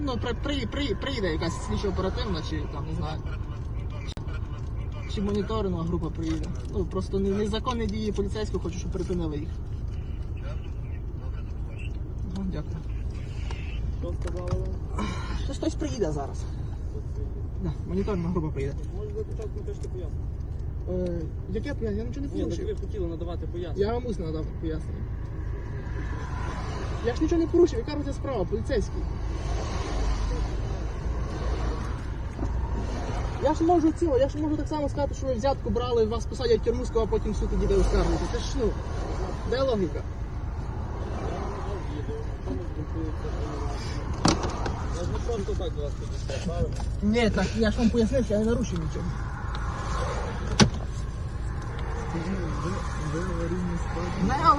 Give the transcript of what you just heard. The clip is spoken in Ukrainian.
Ну, при, при, при, прийде якась слідчо оперативна, чи там, не знаю. Чи моніторингова група приїде. Ну, просто не- незаконні дії поліцейського, хочу, щоб припинили їх. Ага, дякую. Що сказали вам? Хтось хтось приїде зараз. Да, моніторингова група приїде. Може ви спочатку теж пояснити? Е, яке пояснення? Я нічого не Ні, так порушив. ви хотіли надавати пояснення. Я вам усно надав пояснення. Я ж нічого не порушив, яка розгляд справа, поліцейський. Я ж можу ціло, я ж можу так само сказати, що ви взятку брали, вас посадять в тюрму, а потім суд іде оскаржувати. Це ж ну, де логіка? Я ж не просто так до вас підійшов, правильно? Ні, так я ж вам пояснив, що я не нарушив нічого.